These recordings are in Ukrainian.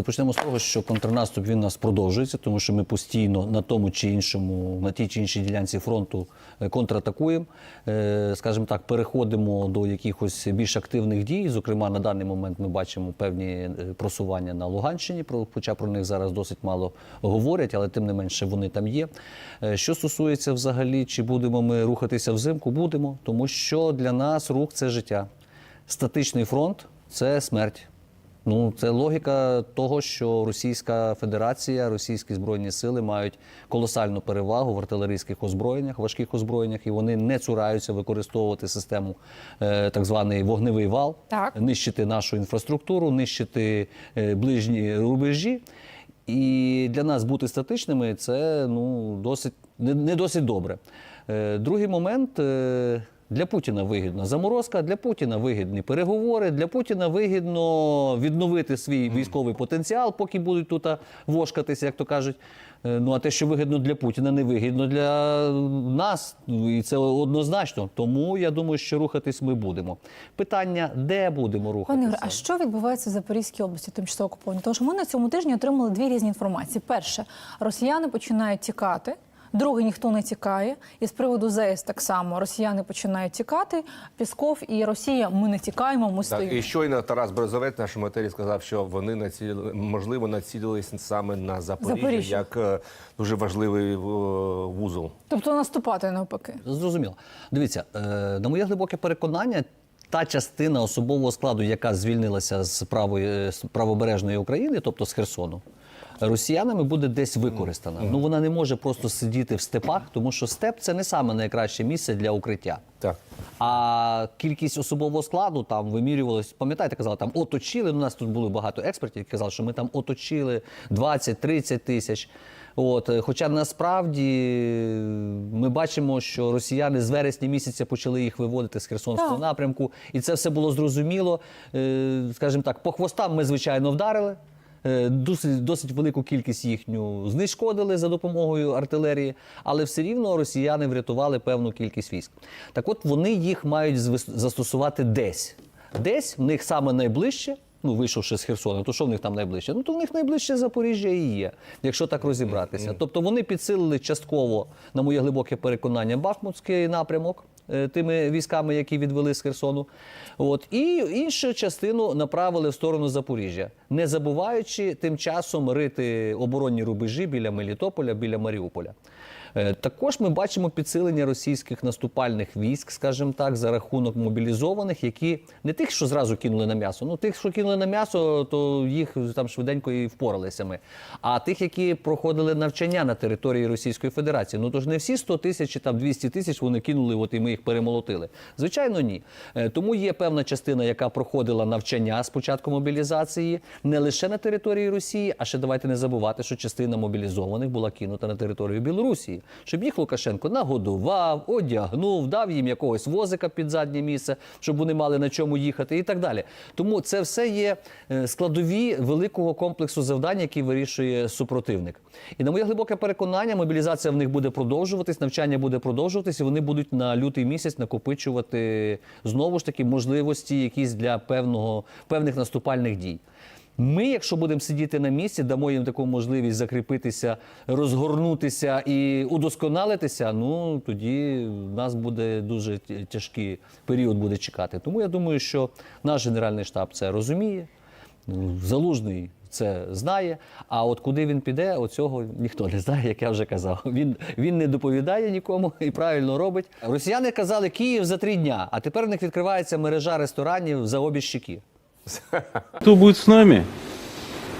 Почнемо з того, що контрнаступ він нас продовжується, тому що ми постійно на тому чи іншому, на тій чи іншій ділянці фронту е, контратакуємо. Е, Скажімо так, переходимо до якихось більш активних дій. Зокрема, на даний момент ми бачимо певні е, просування на Луганщині, хоча про них зараз досить мало говорять, але тим не менше вони там є. Що стосується взагалі, чи будемо ми рухатися взимку, будемо, тому що для нас рух це життя. Статичний фронт це смерть. Ну, це логіка того, що Російська Федерація, російські збройні сили мають колосальну перевагу в артилерійських озброєннях, важких озброєннях, і вони не цураються використовувати систему е, так званий вогневий вал, Так. нищити нашу інфраструктуру, нищити е, ближні рубежі. І для нас бути статичними це ну, досить, не, не досить добре. Е, другий момент. Е, для Путіна вигідна заморозка, для Путіна вигідні переговори, для Путіна вигідно відновити свій військовий потенціал, поки будуть тут вошкатися, як то кажуть. Е, Ну а те, що вигідно для Путіна, не вигідно для нас, Ну, і це однозначно. Тому я думаю, що рухатись ми будемо. Питання, де будемо рухатися? Пане а що відбувається в Запорізькій області, тимчасово окуповані? Тому що ми на цьому тижні отримали дві різні інформації. Перше, росіяни починають тікати. Друге, ніхто не тікає. І з приводу ЗС так само росіяни починають тікати. Пісков і Росія. Ми не тікаємо, ми Так, стоїмо. і щойно Тарас Березовець, наш матері, сказав, що вони націлили, можливо, націлились саме на Запоріжжя, Запоріжжя. як е, дуже важливий е, вузол. Тобто наступати навпаки. Зрозуміло. Дивіться, е, на моє глибоке переконання, та частина особового складу, яка звільнилася з правої з правобережної України, тобто з Херсону. Росіянами буде десь використана. Ну вона не може просто сидіти в степах, тому що степ це не саме найкраще місце для укриття. Так. А кількість особового складу там вимірювалось, пам'ятаєте, казали, там оточили. Ну, у нас тут було багато експертів, які казали, що ми там оточили 20-30 тисяч. От, е, хоча насправді е, ми бачимо, що росіяни з вересня місяця почали їх виводити з Херсонського Так. напрямку, і це все було зрозуміло. Е, Скажімо так, по хвостам ми звичайно вдарили. Е, Досить, досить велику кількість їхню знешкодили за допомогою артилерії, але все рівно росіяни врятували певну кількість військ. Так от вони їх мають застосувати десь. Десь в них саме найближче, ну вийшовши з Херсона, то що в них там найближче? Ну то в них найближче Запоріжжя і є, якщо так розібратися. Тобто вони підсилили частково, на моє глибоке переконання, Бахмутський напрямок. Е, Тими військами, які відвели з Херсону, от і іншу частину направили в сторону Запоріжжя, не забуваючи тим часом рити оборонні рубежі біля Мелітополя, біля Маріуполя. Е, Також ми бачимо підсилення російських наступальних військ, скажімо так, за рахунок мобілізованих, які не тих, що зразу кинули на м'ясо. Ну тих, що кинули на м'ясо, то їх там швиденько і впоралися ми. А тих, які проходили навчання на території Російської Федерації. Ну тож не всі 100 тисяч чи там 200 тисяч вони кинули, от і ми їх перемолотили. Звичайно, ні. Е, Тому є певна частина, яка проходила навчання з початку мобілізації не лише на території Росії, а ще давайте не забувати, що частина мобілізованих була кинута на територію Білорусі, щоб їх Лукашенко нагодував, одягнув, дав їм якогось возика під заднє місце, щоб вони мали на чому їхати, і так далі. Тому це все є е, складові великого комплексу завдань, які вирішує супротивник. І на моє глибоке переконання, мобілізація в них буде продовжуватись, навчання буде продовжуватись, і вони будуть на лютий місяць накопичувати знову ж таки можливості якісь для певного певних наступальних дій. Ми, якщо будемо сидіти на місці, дамо їм таку можливість закріпитися, розгорнутися і удосконалитися. Ну тоді нас буде дуже тяжкий період буде чекати. Тому я думаю, що наш генеральний штаб це розуміє. Залужний це знає. А от куди він піде, оцього ніхто не знає, як я вже казав. Він, він не доповідає нікому і правильно робить. Росіяни казали Київ за три дня, а тепер в них відкривається мережа ресторанів за обі щеки. Кто будет с нами,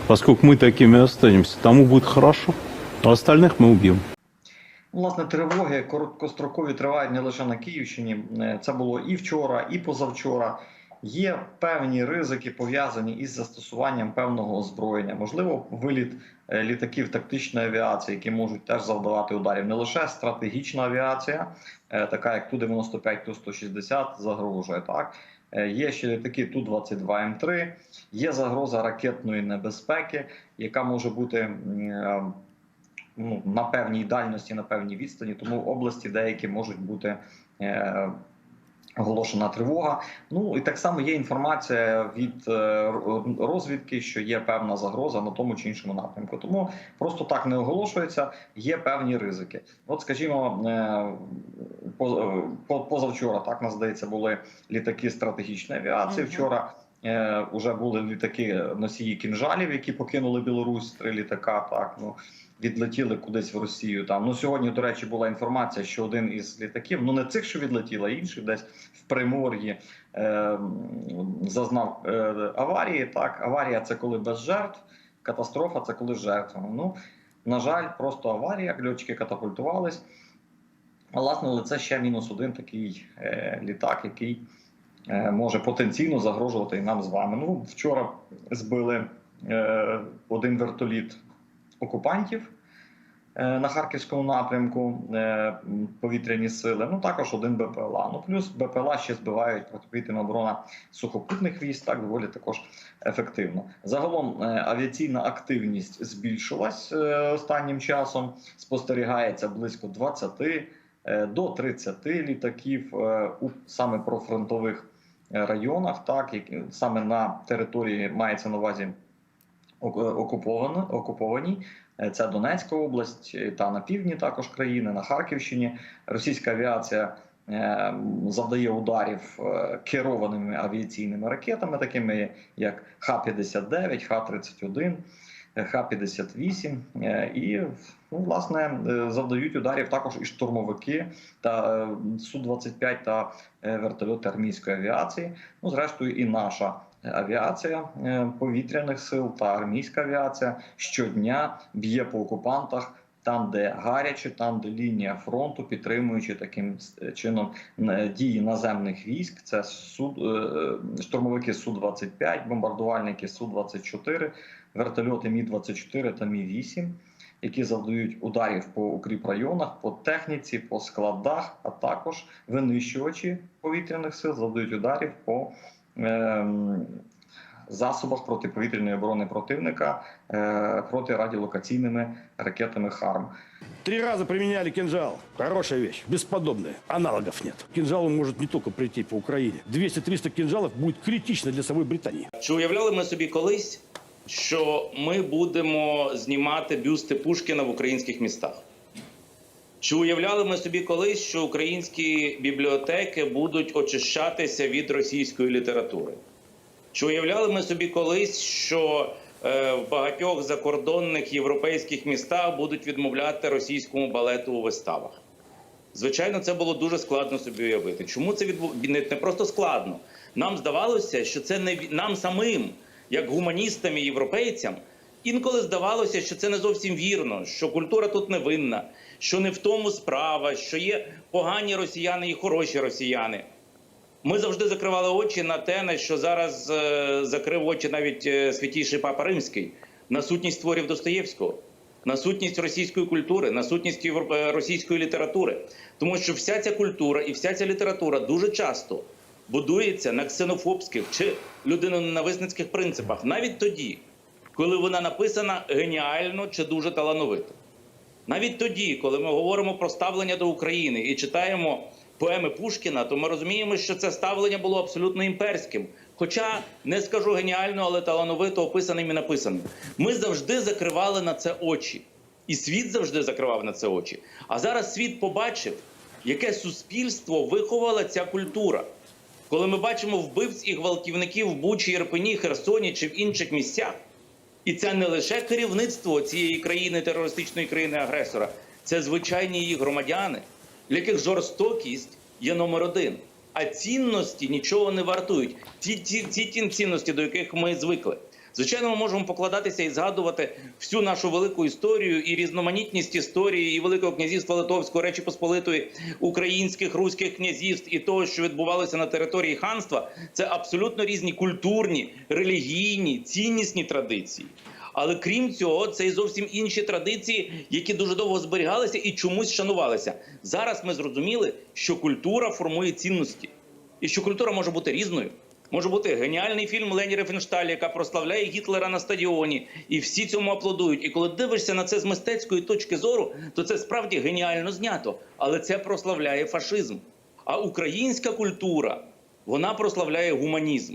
поскольку мы такими останемся, тому будет хорошо, а остальных мы убьем. Власне, тривоги короткострокові тривають не лише на Київщині. Е, Це було і вчора, і позавчора. Є певні ризики пов'язані із застосуванням певного озброєння. Можливо, виліт е, літаків тактичної авіації, які можуть теж завдавати ударів. Не лише стратегічна авіація, е, така як Ту-95, Ту-160, загрожує так. Е, Є ще літаки Ту-22М3, є загроза ракетної небезпеки, яка може бути ну, на певній дальності, на певній відстані. Тому області деякі можуть бути Оголошена тривога. Ну і так само є інформація від е, розвідки, що є певна загроза на тому чи іншому напрямку. Тому просто так не оголошується, є певні ризики. От, скажімо, е, по- позавчора так нас здається, були літаки стратегічної авіації. Вчора е, вже були літаки носії кінжалів, які покинули Білорусь. Три літака. Так ну відлетіли кудись в Росію. Там ну сьогодні, до речі, була інформація, що один із літаків, ну не цих, що відлетіли, а інших десь в Примор'ї е, зазнав е, аварії. Так, аварія це коли без жертв, катастрофа це коли з жертвами. Ну на жаль, просто аварія, льотчики катапультувались. Власне, але це ще мінус один такий е, літак, який е, може потенційно загрожувати і нам з вами. Ну, вчора збили е, один вертоліт окупантів е, на харківському напрямку е, повітряні сили. Ну також один БПЛА. Ну плюс БПЛА ще збивають протиповітряна оборона сухопутних військ. Так доволі також ефективно. Загалом е, авіаційна активність збільшилась е, останнім часом. Спостерігається близько 20 е, до 30 літаків е, у саме профронтових е, районах, так які саме на території мається на увазі ок- окуповано- окупованій. Е, Це Донецька область е, та на півдні також країни, на Харківщині. Російська авіація е, завдає ударів е, керованими авіаційними ракетами, такими як Х-59, Х-31, е, Х-58. е, І ну, власне е, завдають ударів також і штурмовики та е, Су-25 та е, вертольоти армійської авіації. Ну, зрештою, і наша авіація повітряних сил та армійська авіація щодня б'є по окупантах. Там, де гаряче, там, де лінія фронту, підтримуючи таким е, чином е, дії наземних військ, це су, е, штурмовики су 25 бомбардувальники су 24 вертольоти Мі 24 та Мі 8 які завдають ударів по укріпрайонах, по техніці, по складах, а також винищувачі повітряних сил завдають ударів по ем, засобах протиповітряної оборони противника е, протирадіолокаційними ракетами ХАРМ. Три раза применяли кинжал. Хорошая вещь, бесподобная. Аналогов нет. Кинжал может не только прийти по Украине. 200-300 кинжалов будет критично для самой Британии. Чи уявляли ми собі колись, що ми будемо знімати бюсти Пушкіна в українських містах? Чи уявляли ми собі колись, що українські бібліотеки будуть очищатися від російської літератури? Чи уявляли ми собі колись, що е, в багатьох закордонних європейських містах будуть відмовляти російському балету у виставах? Звичайно, це було дуже складно собі уявити. Чому це відбу... не, просто складно? Нам здавалося, що це не нам самим, як гуманістам і європейцям, інколи здавалося, що це не зовсім вірно, що культура тут не винна, що не в тому справа, що є погані росіяни і хороші росіяни. Ми завжди закривали очі на те, на що зараз е, закрив очі навіть е, святійший папа Римський на сутність творів Достоєвського, на сутність російської куlte, на сутність е, російської літератури. Тому що вся ця культура і вся ця література дуже часто будується на ксенофобських чи людиноненависницьких принципах, навіть тоді, коли вона написана геніально чи дуже талановито. Навіть тоді, коли ми говоримо про ставлення до України і читаємо поеми Пушкіна, то ми розуміємо, що це ставлення було абсолютно імперським. Хоча не скажу геніально, але талановито описаним і написаним. Ми завжди закривали на це очі, і світ завжди закривав на це очі. А зараз світ побачив, яке суспільство виховала ця культура. Коли ми бачимо вбивць і гвалтівників в Бучі, Ірпені, Херсоні чи в інших місцях, і це не лише керівництво цієї країни, терористичної країни-агресора, це звичайні її громадяни, для яких жорстокість є номер один. А цінності нічого не вартують. Ті, ті, ті, ті цінності, до яких ми звикли. Звичайно, ми можемо покладатися і згадувати всю нашу велику історію і різноманітність історії і Великого князівства Литовського, Речі Посполитої, українських руських князівств і того, що відбувалося на території ханства, це абсолютно різні культурні, релігійні, ціннісні традиції. Але крім цього, це і зовсім інші традиції, які дуже довго зберігалися і чомусь шанувалися. Зараз ми зрозуміли, що культура формує цінності, і що культура може бути різною. Може бути геніальний фільм Лені Рефеншталь, яка прославляє Гітлера на стадіоні, і всі цьому аплодують. І коли дивишся на це з мистецької точки зору, то це справді геніально знято, але це прославляє фашизм. А українська культура вона прославляє гуманізм.